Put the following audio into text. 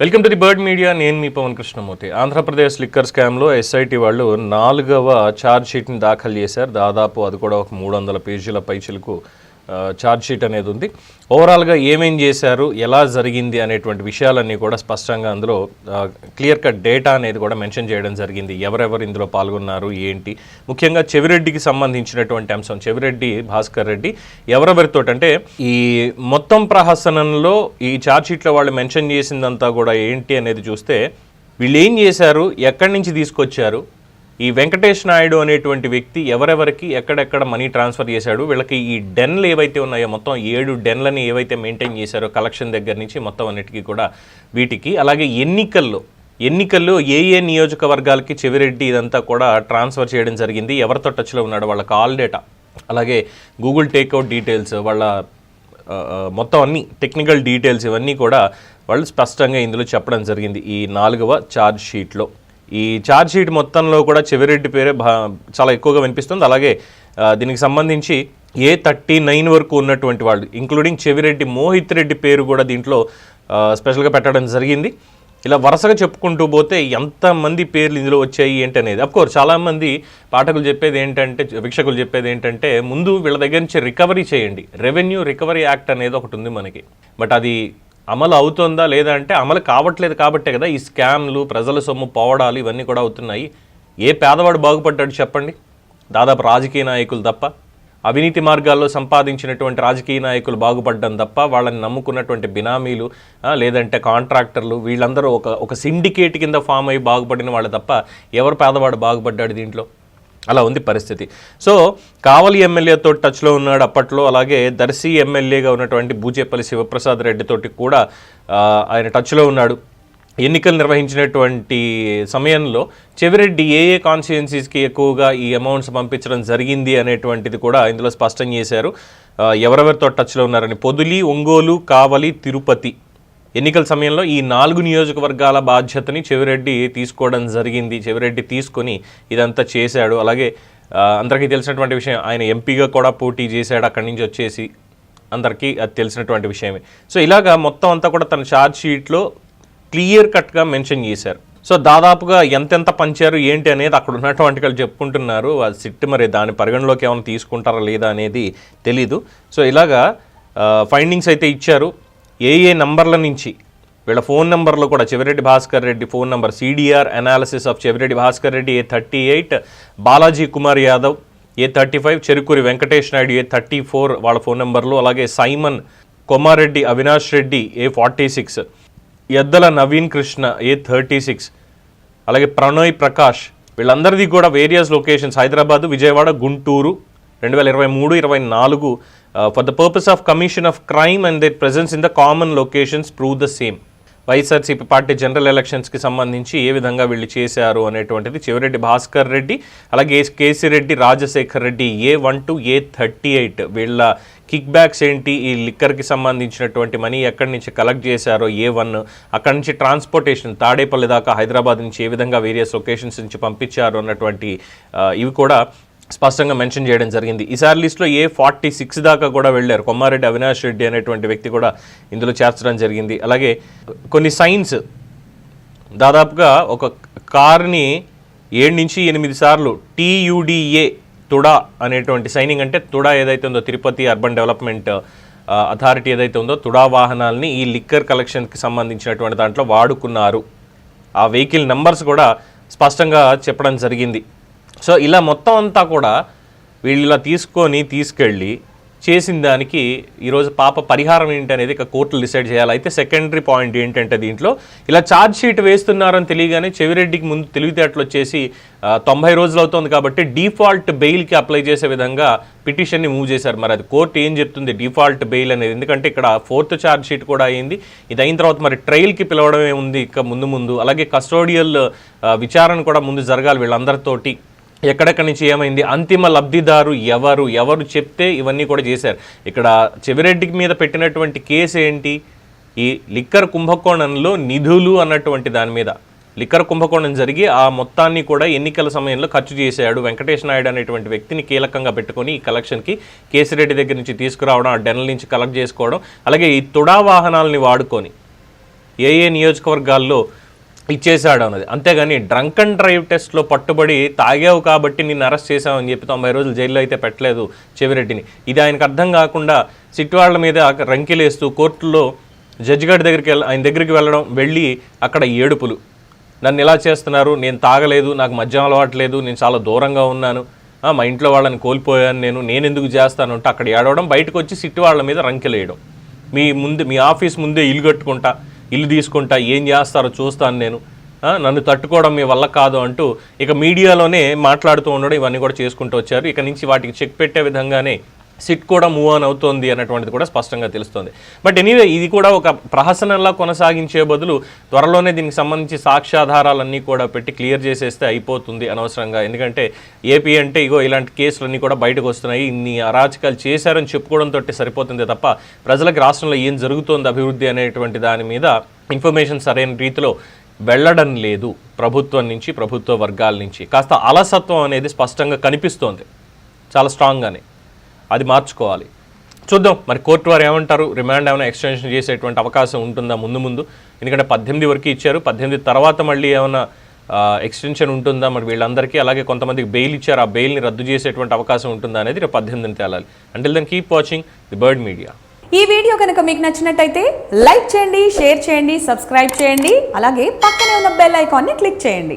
Welcome to the bird media. నేను మీ Pavan Krishnamurthy. Andhra Pradesh liquor స్కామ్లో ఎస్ఐటి వాళ్ళు నాలుగవ ఛార్జ్ షీట్ని దాఖలు చేశారు. దాదాపు అది కూడా ఒక మూడు వందల పేజీల పైచిలకు షీట్ అనేది ఉంది. ఓవరాల్గా ఏమేం చేశారు ఎలా జరిగింది అనేటువంటి విషయాలన్నీ కూడా స్పష్టంగా అందులో క్లియర్ కట్ డేటా అనేది కూడా మెన్షన్ చేయడం జరిగింది. ఎవరెవరు ఇందులో పాల్గొన్నారు ఏంటి? ముఖ్యంగా చెవిరెడ్డికి సంబంధించినటువంటి అంశం చెవిరెడ్డి భాస్కర్ రెడ్డి ఎవరెవరితో అంటే ఈ మొత్తం ప్రహసనంలో ఈ ఛార్జ్ షీట్లో వాళ్ళు మెన్షన్ చేసిందంతా కూడా ఏంటి అనేది చూస్తే వీళ్ళు ఏం చేశారు ఎక్కడి నుంచి తీసుకొచ్చారు ఈ వెంకటేష్ నాయుడు అనేటువంటి వ్యక్తి ఎవరెవరికి ఎక్కడెక్కడ మనీ ట్రాన్స్ఫర్ చేశాడు వీళ్ళకి ఈ డెన్లు ఏవైతే ఉన్నాయో మొత్తం ఏడు డెన్లని ఏవైతే మెయింటైన్ చేశారో కలెక్షన్ దగ్గర నుంచి మొత్తం అన్నిటికీ కూడా వీటికి అలాగే ఎన్నికల్లో ఎన్నికల్లో ఏ ఏ నియోజకవర్గాలకి చెవిరెడ్డి ఇదంతా కూడా ట్రాన్స్ఫర్ చేయడం జరిగింది ఎవరితో టచ్లో ఉన్నాడు వాళ్ళ కాల్ డేటా అలాగే గూగుల్ టేక్అవుట్ డీటెయిల్స్ వాళ్ళ మొత్తం అన్ని టెక్నికల్ డీటెయిల్స్ ఇవన్నీ కూడా వాళ్ళు స్పష్టంగా ఇందులో చెప్పడం జరిగింది ఈ నాలుగవ ఛార్జ్ షీట్లో. ఈ ఛార్జ్షీట్ మొత్తంలో కూడా చెవిరెడ్డి పేరే చాలా ఎక్కువగా వినిపిస్తుంది. అలాగే దీనికి సంబంధించి ఏ థర్టీ నైన్ వరకు ఉన్నటువంటి వాళ్ళు ఇంక్లూడింగ్ చెవిరెడ్డి మోహిత్ రెడ్డి పేరు కూడా దీంట్లో స్పెషల్గా పెట్టడం జరిగింది. ఇలా వరుసగా చెప్పుకుంటూ పోతే ఎంతమంది పేర్లు ఇందులో వచ్చాయి ఏంటి అనేది. అఫ్కోర్స్ చాలామంది పాఠకులు చెప్పేది ఏంటంటే వీక్షకులు చెప్పేది ఏంటంటే ముందు వీళ్ళ దగ్గర నుంచి రికవరీ చేయండి. రెవెన్యూ రికవరీ యాక్ట్ అనేది ఒకటి ఉంది మనకి. బట్ అది అమలు అవుతుందా లేదా అంటే అమలు కావట్లేదు కాబట్టే కదా ఈ స్కామ్లు ప్రజల సొమ్ము పోవడాలు ఇవన్నీ కూడా అవుతున్నాయి. ఏ పేదవాడు బాగుపడ్డాడు చెప్పండి? దాదాపు రాజకీయ నాయకులు తప్ప అవినీతి మార్గాల్లో సంపాదించినటువంటి రాజకీయ నాయకులు బాగుపడ్డం తప్ప వాళ్ళని నమ్ముకున్నటువంటి బినామీలు లేదంటే కాంట్రాక్టర్లు వీళ్ళందరూ ఒక ఒక సిండికేట్ కింద ఫామ్ అయ్యి బాగుపడిన వాళ్ళు తప్ప ఎవరు పేదవాడు బాగుపడ్డాడు దీంట్లో? అలా ఉంది పరిస్థితి. సో కావలి ఎమ్మెల్యేతో టచ్లో ఉన్నాడు అప్పట్లో అలాగే దర్శి ఎమ్మెల్యేగా ఉన్నటువంటి బూచేపల్లి శివప్రసాద్ రెడ్డితోటి కూడా ఆయన టచ్లో ఉన్నాడు. ఎన్నికలు నిర్వహించినటువంటి సమయంలో చెవిరెడ్డి ఏ ఏ కాన్స్టిట్యున్సీస్కి ఎక్కువగా ఈ అమౌంట్స్ పంపించడం జరిగింది అనేటువంటిది కూడా ఇందులో స్పష్టం చేశారు. ఎవరెవరితో టచ్లో ఉన్నారని పొదులి ఒంగోలు కావలి తిరుపతి. ఎన్నికల సమయంలో ఈ నాలుగు నియోజకవర్గాల బాధ్యతని చెవిరెడ్డి తీసుకోవడం జరిగింది. చెవిరెడ్డి తీసుకొని ఇదంతా చేశాడు. అలాగే అందరికీ తెలిసినటువంటి విషయం ఆయన ఎంపీగా కూడా పోటీ చేశాడు. అక్కడి నుంచి వచ్చేసి అందరికీ అది తెలిసినటువంటి విషయమే. సో ఇలాగా మొత్తం అంతా కూడా తన ఛార్జ్ షీట్లో క్లియర్ కట్గా మెన్షన్ చేశారు. సో దాదాపుగా ఎంతెంత పంచారు ఏంటి అనేది అక్కడ ఉన్నటువంటి వాళ్ళు చెప్పుకుంటున్నారు. అది సిట్ మరి దాని పరిగణలోకి ఏమైనా తీసుకుంటారా లేదా అనేది తెలీదు. సో ఇలాగా ఫైండింగ్స్ అయితే ఇచ్చారు. ఏ ఏ నంబర్ల నుంచి వీళ్ళ ఫోన్ నెంబర్లో కూడా Chevireddy Bhaskar Reddy phone number CDR analysis of Chevireddy Bhaskar Reddy A thirty eight Balaji Kumar Yadav A thirty five Cherukuri Venkatesh Naidu A thirty four వాళ్ళ ఫోన్ నెంబర్లు అలాగే Simon Komareddy Avinash Reddy A forty six Eddala Naveen Krishna A thirty six అలాగే ప్రణోయ్ ప్రకాష్ వీళ్ళందరిది కూడా various locations Hyderabad Vijayawada Guntur రెండు వేల ఇరవై మూడు ఇరవై నాలుగు for the purpose of commission of crime and their presence in the common locations prove the same YSRCP party general ఎలక్షన్స్కి సంబంధించి ఏ విధంగా వీళ్ళు చేశారు అనేటువంటిది చివరెడ్డి భాస్కర్ రెడ్డి అలాగే Kesireddy Rajasekhar Reddy A one two A thirty eight వీళ్ళ కిక్ బ్యాక్స్ ఏంటి ఈ లిక్కర్కి సంబంధించినటువంటి మనీ ఎక్కడి నుంచి కలెక్ట్ చేశారో ఏ వన్ అక్కడి నుంచి ట్రాన్స్పోర్టేషన్ తాడేపల్లి దాకా హైదరాబాద్ నుంచి ఏ విధంగా వేరియస్ లొకేషన్స్ నుంచి పంపించారు అన్నటువంటి uh, ఇవి కూడా స్పష్టంగా మెన్షన్ చేయడం జరిగింది. ఈసారి లిస్ట్లో ఏ ఫార్టీ సిక్స్ దాకా కూడా వెళ్ళారు. కొమ్మారెడ్డి అవినాష్ రెడ్డి అనేటువంటి వ్యక్తి కూడా ఇందులో చేర్చడం జరిగింది. అలాగే కొన్ని సైన్స్ దాదాపుగా ఒక కార్ని ఏడు నుంచి ఎనిమిది సార్లు టీయుడిఏ తుడా అనేటువంటి సైనింగ్ అంటే తుడా ఏదైతే ఉందో తిరుపతి అర్బన్ డెవలప్మెంట్ అథారిటీ ఏదైతే ఉందో తుడా వాహనాల్ని ఈ లిక్కర్ కలెక్షన్కి సంబంధించినటువంటి దాంట్లో వాడుకున్నారు. ఆ వెహికల్ నెంబర్స్ కూడా స్పష్టంగా చెప్పడం జరిగింది. సో ఇలా మొత్తం అంతా కూడా వీళ్ళు ఇలా తీసుకొని తీసుకెళ్ళి చేసిన దానికి ఈరోజు పాప పరిహారం ఏంటి అనేది ఇక కోర్టులు డిసైడ్ చేయాలి. అయితే సెకండరీ పాయింట్ ఏంటంటే దీంట్లో ఇలా ఛార్జ్ షీట్ వేస్తున్నారని తెలియగానే చెవిరెడ్డికి ముందు తెలివితేటలు వచ్చేసి తొంభై రోజులు అవుతుంది కాబట్టి డిఫాల్ట్ బెయిల్కి అప్లై చేసే విధంగా పిటిషన్ని మూవ్ చేశారు. మరి అది కోర్టు ఏం చెప్తుంది? డిఫాల్ట్ బెయిల్ అనేది. ఎందుకంటే ఇక్కడ ఫోర్త్ ఛార్జ్ షీట్ కూడా అయింది. ఇది అయిన తర్వాత మరి ట్రయల్కి పిలవడమే ఉంది ఇక ముందు ముందు. అలాగే కస్టోడియల్ విచారణ కూడా ముందు జరగాలి వీళ్ళందరితోటి. ఎక్కడెక్కడి నుంచి ఏమైంది? అంతిమ లబ్ధిదారు ఎవరు? ఎవరు చెప్తే ఇవన్నీ కూడా చేశారు. ఇక్కడ చెవిరెడ్డికి మీద పెట్టినటువంటి కేసు ఏంటి ఈ లిక్కర్ కుంభకోణంలో నిధులు అన్నటువంటి దాని మీద. లిక్కర్ కుంభకోణం జరిగి ఆ మొత్తాన్ని కూడా ఎన్నికల సమయంలో ఖర్చు చేశాడు వెంకటేష్ నాయుడు అనేటువంటి వ్యక్తిని కీలకంగా పెట్టుకొని ఈ కలెక్షన్కి కేసిరెడ్డి దగ్గర నుంచి తీసుకురావడం ఆ డెనల్ నుంచి కలెక్ట్ చేసుకోవడం అలాగే ఈ తుడా వాహనాలని వాడుకొని ఏ ఏ నియోజకవర్గాల్లో ఇచ్చేసాడు అన్నది. అంతేగాని డ్రంక్ అండ్ డ్రైవ్ టెస్ట్లో పట్టుబడి తాగావు కాబట్టి నిన్ను అరెస్ట్ చేశామని చెప్పి తొంభై రోజులు జైల్లో అయితే పెట్టలేదు చెవిరెడ్డిని. ఇది ఆయనకు అర్థం కాకుండా సిట్ వాళ్ళ మీద రంకిలేస్తూ కోర్టులో జడ్జి గారి దగ్గరికి వెళ్ళ ఆయన దగ్గరికి వెళ్ళడం వెళ్ళి అక్కడ ఏడుపులు. నన్ను ఇలా చేస్తున్నారు? నేను తాగలేదు నాకు మద్యం అలవాట్లేదు నేను చాలా దూరంగా ఉన్నాను. మా ఇంట్లో వాళ్ళని కోల్పోయాను నేను నేను ఎందుకు చేస్తాను అంటే అక్కడ ఏడవడం బయటకు వచ్చి సిట్టు వాళ్ళ మీద రంకెలేయడం. మీ ముందు మీ ఆఫీస్ ముందే ఇల్లు కట్టుకుంటా. ఇల్లు తీసుకుంటా ఏం చేస్తారో చూస్తాను నేను. నన్ను తట్టుకోవడం మీ వల్ల కాదు అంటూ ఇక మీడియాలోనే మాట్లాడుతూ ఉండడం ఇవన్నీ కూడా చేసుకుంటూ వచ్చారు. ఇక నుంచి వాటికి చెక్ పెట్టే విధంగానే సిట్ కూడా మూవ్ ఆన్ అవుతోంది అన్నటువంటిది కూడా స్పష్టంగా తెలుస్తుంది. బట్ ఎనీవే ఇది కూడా ఒక ప్రహసనంలా కొనసాగించే బదులు త్వరలోనే దీనికి సంబంధించి సాక్ష్యాధారాలన్నీ కూడా పెట్టి క్లియర్ చేసేస్తే అయిపోతుంది అనవసరంగా. ఎందుకంటే ఏపీ అంటే ఇగో ఇలాంటి కేసులన్నీ కూడా బయటకు వస్తున్నాయి. ఇన్ని అరాచకాలు చేశారని చెప్పుకోవడంతో సరిపోతుంది తప్ప ప్రజలకు రాష్ట్రంలో ఏం జరుగుతోంది అభివృద్ధి అనేటువంటి దాని మీద ఇన్ఫర్మేషన్ సరైన రీతిలో వెళ్ళడం లేదు ప్రభుత్వం నుంచి ప్రభుత్వ వర్గాల నుంచి. కాస్త అలసత్వం అనేది స్పష్టంగా కనిపిస్తోంది. చాలా స్ట్రాంగ్గానే అది మార్చుకోవాలి. చూద్దాం. మరి కోర్టు వారు ఏమంటారు? రిమాండ్ ఏమైనా ఎక్స్టెన్షన్ చేసేటువంటి అవకాశం ఉంటుందా ముందు ముందు? ఎందుకంటే పద్దెనిమిది వరకు ఇచ్చారు. పద్దెనిమిది తర్వాత మళ్ళీ ఏమైనా ఎక్స్టెన్షన్ ఉంటుందా? మరి వీళ్ళందరికీ అలాగే కొంతమందికి బెయిల్ ఇచ్చారు. ఆ బెయిల్ని రద్దు చేసేటువంటి అవకాశం ఉంటుందా అనేది రేపు పద్దెనిమిదిని తేలాలి. అంటే then keep watching the bird media ఈ వీడియో కనుక మీకు నచ్చినట్టయితే లైక్ చేయండి షేర్ చేయండి సబ్స్క్రైబ్ చేయండి. అలాగే పక్కనే ఉన్న బెల్ ఐకాన్ని క్లిక్ చేయండి.